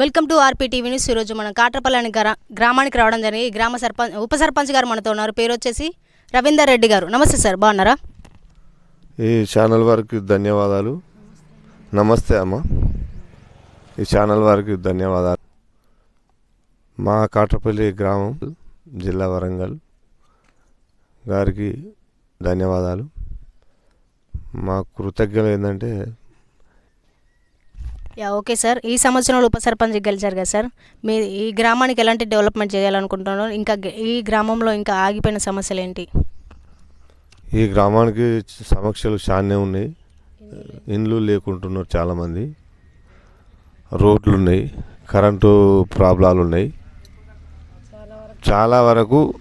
Welcome to RP TV news. ఈరోజు మనం కాట్రపల్లి అనే గ్రామానికి రావడం జరిగింది. ఈ గ్రామ సర్పంచ్ ఉప సర్పంచ్ గారు మనతో ఉన్నారు. పేరు వచ్చేసి రవీందర్ రెడ్డి గారు. నమస్తే సార్. బాగున్నారా? ఈ ఛానల్ వారికి ధన్యవాదాలు. నమస్తే అమ్మ. ఈ ఛానల్ వారికి ధన్యవాదాలు. మా కాట్రపల్లి గ్రామం జిల్లా వరంగల్ గారికి ధన్యవాదాలు. మా కృతజ్ఞతలు ఏంటంటే యా ఓకే సార్. ఈ సంవత్సరంలో ఉప సర్పంచ్ గెలిచారు కదా సార్. మీ ఈ గ్రామానికి ఎలాంటి డెవలప్మెంట్ చేయాలనుకుంటున్నారు? ఇంకా ఈ గ్రామంలో ఇంకా ఆగిపోయిన సమస్యలు ఏంటి? ఈ గ్రామానికి సమస్యలు చాలానే ఉన్నాయి. ఇండ్లు లేకుంటున్నారు చాలామంది. రోడ్లు ఉన్నాయి. కరెంటు ప్రాబ్లాలు ఉన్నాయి. చాలా వరకు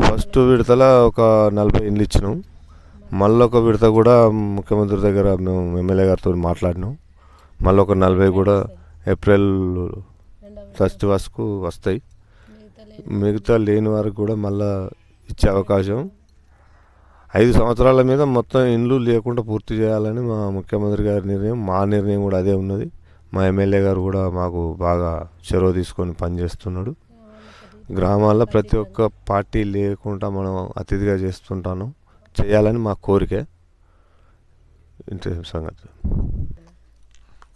ఫస్ట్ విడతల ఒక నలభై ఇండ్లు ఇచ్చినాం. మళ్ళీ ఒక విడత కూడా ముఖ్యమంత్రి దగ్గర మేము ఎమ్మెల్యే గారితో మాట్లాడినాం. మళ్ళీ ఒక నలభై కూడా ఏప్రిల్ ఫస్ట్ వరకు వస్తాయి. మిగతా లేని వారికి కూడా మళ్ళా ఇచ్చే అవకాశం. ఐదు సంవత్సరాల మీద మొత్తం ఇండ్లు లేకుండా పూర్తి చేయాలని మా ముఖ్యమంత్రి గారి నిర్ణయం మా నిర్ణయం కూడా అదే ఉన్నది. మా ఎమ్మెల్యే గారు కూడా మాకు బాగా చొరవ తీసుకొని పనిచేస్తున్నాడు. గ్రామాల్లో ప్రతి ఒక్క పార్టీ లేకుండా మనం అతిథిగా చేస్తుంటాను. చేయాలని మా కోరిక. ఇంతే సంగతి.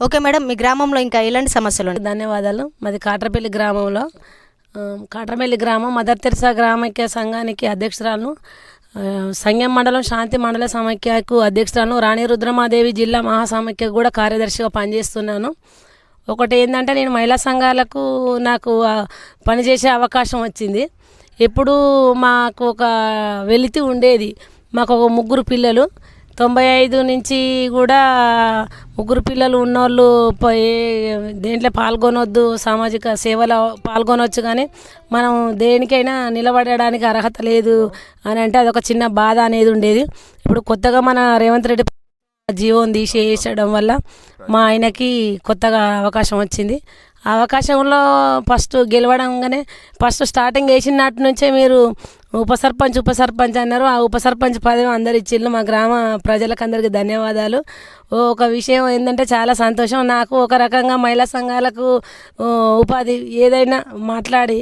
ఓకే మేడం మీ గ్రామంలో ఇంకా ఎలాంటి సమస్యలు ఉన్నాయి? ధన్యవాదాలు. మాది కాట్రపల్లి గ్రామంలో. కాట్రపల్లి గ్రామం మదర్ తెరిసా గ్రామైక్య సంఘానికి అధ్యక్షురాలను సంగం మండలం శాంతి మండల సమైక్యకు అధ్యక్షురాలను రాణి రుద్రమాదేవి జిల్లా మహాసమైక్యకు కూడా కార్యదర్శిగా పనిచేస్తున్నాను. ఒకటి ఏంటంటే నేను మహిళా సంఘాలకు నాకు పనిచేసే అవకాశం వచ్చింది. ఎప్పుడు మాకు ఒక వెలితి ఉండేది. మాకు ఒక ముగ్గురు పిల్లలు. తొంభై ఐదు నుంచి కూడా ముగ్గురు పిల్లలు ఉన్నోళ్ళు దేంట్లో పాల్గొనొద్దు సామాజిక సేవలో పాల్గొనవచ్చు కానీ మనం దేనికైనా నిలబడడానికి అర్హత లేదు అని అంటే అదొక చిన్న బాధ అనేది ఉండేది. ఇప్పుడు కొత్తగా మన రేవంత్ రెడ్డి జీవోని తీసేయడం వల్ల మా ఆయనకి కొత్తగా అవకాశం వచ్చింది. ఆ అవకాశంలో ఫస్ట్ గెలవడంగానే ఫస్ట్ స్టార్టింగ్ వేసినట్టు నుంచే మీరు ఉప సర్పంచ్ ఉప సర్పంచ్ అన్నారు. ఆ ఉప సర్పంచ్ పదవి అందరు ఇచ్చిళ్ళు మా గ్రామ ప్రజలకు అందరికీ ధన్యవాదాలు ఒక విషయం ఏంటంటే చాలా సంతోషం. నాకు ఒక రకంగా మహిళా సంఘాలకు ఉపాధి ఏదైనా మాట్లాడి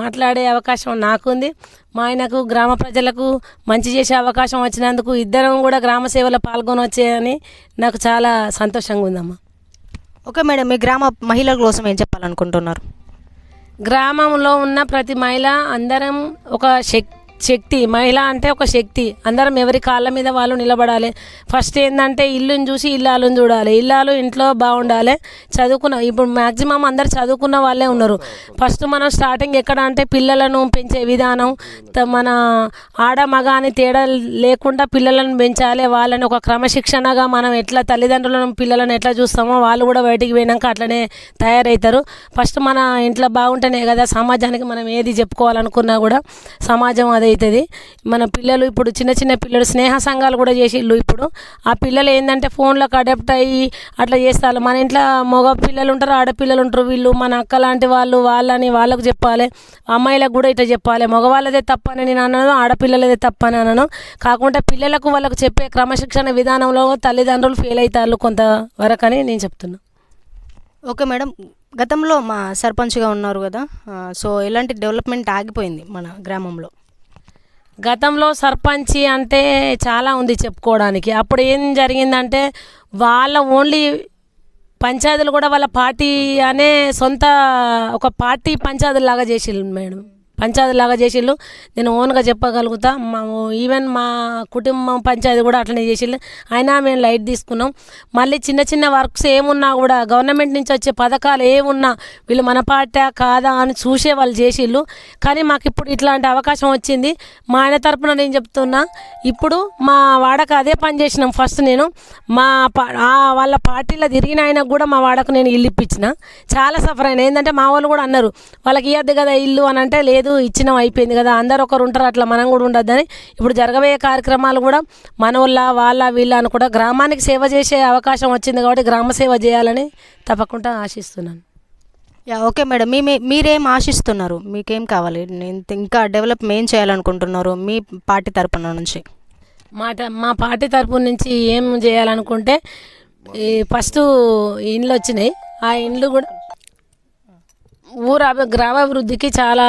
మాట్లాడే అవకాశం నాకుంది. మా ఆయనకు గ్రామ ప్రజలకు మంచి చేసే అవకాశం వచ్చినందుకు ఇద్దరం కూడా గ్రామ సేవలో పాల్గొనవచ్చాయని నాకు చాలా సంతోషంగా ఉందమ్మా. ఓకే మేడం మీ గ్రామ మహిళల కోసం ఏం చెప్పాలనుకుంటున్నారు? గ్రామంలో ఉన్న ప్రతి మహిళ అందరం ఒక శక్తి శక్తి మహిళ అంటే ఒక శక్తి. అందరం ఎవరి కాళ్ళ మీద వాళ్ళు నిలబడాలి. ఫస్ట్ ఏంటంటే ఇల్లుని చూసి ఇల్లాలను చూడాలి. ఇల్లాలు ఇంట్లో బాగుండాలి. చదువుకున్న ఇప్పుడు మ్యాక్సిమం అందరు చదువుకున్న వాళ్ళే ఉన్నారు. ఫస్ట్ మనం స్టార్టింగ్ ఎక్కడ అంటే పిల్లలను పెంచే విధానం. త- మన ఆడ మగ అని తేడా లేకుండా పిల్లలను పెంచాలి. వాళ్ళని ఒక క్రమశిక్షణగా మనం ఎట్లా తల్లిదండ్రులను పిల్లలను ఎట్లా చూస్తామో వాళ్ళు కూడా బయటికి పోయినాక అట్లనే తయారవుతారు ఫస్ట్ మన ఇంట్లో బాగుంటేనే కదా సమాజానికి మనం ఏది చెప్పుకోవాలనుకున్నా కూడా సమాజం అది అవుతుంది మన పిల్లలు ఇప్పుడు చిన్న చిన్న పిల్లలు స్నేహ సంఘాలు కూడా చేసిళ్ళు ఇప్పుడు. ఆ పిల్లలు ఏంటంటే ఫోన్లకు అడాప్ట్ అయ్యి అట్లా చేస్తారు. మన ఇంట్లో మగ పిల్లలు ఉంటారు ఆడపిల్లలు ఉంటారు. వీళ్ళు మన అక్క లాంటి వాళ్ళు వాళ్ళని వాళ్ళకు చెప్పాలి. అమ్మాయిలకు కూడా ఇట్లా చెప్పాలి. మగవాళ్ళదే తప్పని నేను అన్నాను ఆడపిల్లలదే తప్పని అన్నాను కాకుండా పిల్లలకు వాళ్ళకు చెప్పే క్రమశిక్షణ విధానంలో తల్లిదండ్రులు ఫెయిల్ అవుతారు కొంతవరకు అని నేను చెప్తున్నా. Okay madam. గతంలో మా సర్పంచ్గా ఉన్నారు కదా. సో ఇలాంటి డెవలప్మెంట్ ఆగిపోయింది మన గ్రామంలో? గతంలో సర్పంచి అంటే చాలా ఉంది చెప్పుకోవడానికి. అప్పుడు ఏం జరిగిందంటే వాళ్ళ ఓన్లీ పంచాయతీలు కూడా వాళ్ళ పార్టీ అనే సొంత ఒక పార్టీ పంచాయతీలు లాగా చేసిళ్ళు మేడం. పంచాయతీ లాగా చేసిళ్ళు నేను ఓన్గా చెప్పగలుగుతా. మా ఈవెన్ మా కుటుంబం పంచాయతీ కూడా అట్లనే చేసిళ్ళు అయినా మేము లైట్ తీసుకున్నాం. మళ్ళీ చిన్న చిన్న వర్క్స్ ఏమున్నా కూడా గవర్నమెంట్ నుంచి వచ్చే పథకాలు ఏమున్నా వీళ్ళు మన పార్టీ కాదా అని చూసే వాళ్ళు చేసిళ్ళు కానీ మాకు ఇప్పుడు ఇట్లాంటి అవకాశం వచ్చింది. మా ఆయన తరపున నేను చెప్తున్నా ఇప్పుడు మా వాడకు అదే పని చేసినాం ఫస్ట్ నేను. మా పా- వాళ్ళ పార్టీలో తిరిగిన ఆయనకు కూడా మా వాడకు నేను ఇల్లు ఇప్పించిన. చాలా సఫర్ అయినా. ఏంటంటే మా వాళ్ళు కూడా అన్నారు వాళ్ళకి ఇవ్వద్దు కదా ఇల్లు అని అంటే లేదు ఇచ్చినాం అయిపోయింది కదా. అందరు ఒకరు ఉంటారు అట్లా మనం కూడా ఉండొద్దని. ఇప్పుడు జరగబోయే కార్యక్రమాలు కూడా మన వాళ్ళ వాళ్ళ అని కూడా గ్రామానికి సేవ చేసే అవకాశం వచ్చింది కాబట్టి గ్రామ సేవ చేయాలని తప్పకుండా ఆశిస్తున్నాను. Yeah okay madam. మీ మీరేం ఆశిస్తున్నారు? మీకేం కావాలి? నేను ఇంకా డెవలప్ ఏం చేయాలనుకుంటున్నారు మీ పార్టీ తరపున నుంచి? మాట మా పార్టీ తరపు నుంచి ఏం చేయాలనుకుంటే ఈ ఫస్ట్ ఇండ్లు వచ్చినాయి. ఆ ఇండ్లు కూడా ఊరు గ్రామాభివృద్ధికి చాలా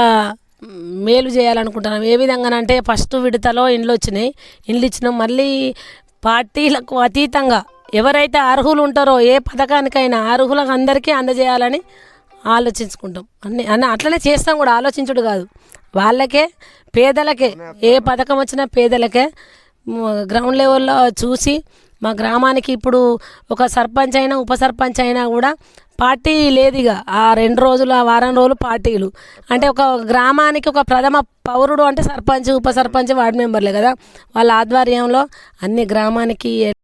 మేలు చేయాలనుకుంటున్నాం. ఏ విధంగానంటే ఫస్ట్ విడతలో ఇండ్లు వచ్చినాయి. ఇండ్లు ఇచ్చినాం. మళ్ళీ పార్టీలకు అతీతంగా ఎవరైతే అర్హులు ఉంటారో ఏ పథకానికైనా అర్హులకు అందరికీ అందజేయాలని ఆలోచించుకుంటాం. అన్ని అన్న అట్లనే చేస్తాం కూడా. ఆలోచించుడు కాదు. వాళ్ళకే పేదలకే ఏ పథకం వచ్చినా పేదలకే గ్రౌండ్ లెవెల్లో చూసి మా గ్రామానికి ఇప్పుడు ఒక సర్పంచ్ అయినా ఉప సర్పంచ్ అయినా కూడా పార్టీ లేదు ఇక ఆ రెండు రోజులు ఆ వారం రోజులు పార్టీలు. అంటే ఒక గ్రామానికి ఒక ప్రథమ పౌరుడు అంటే సర్పంచ్ ఉప సర్పంచ్ వార్డు మెంబర్లే కదా. వాళ్ళ ఆధ్వర్యంలో అన్ని గ్రామానికి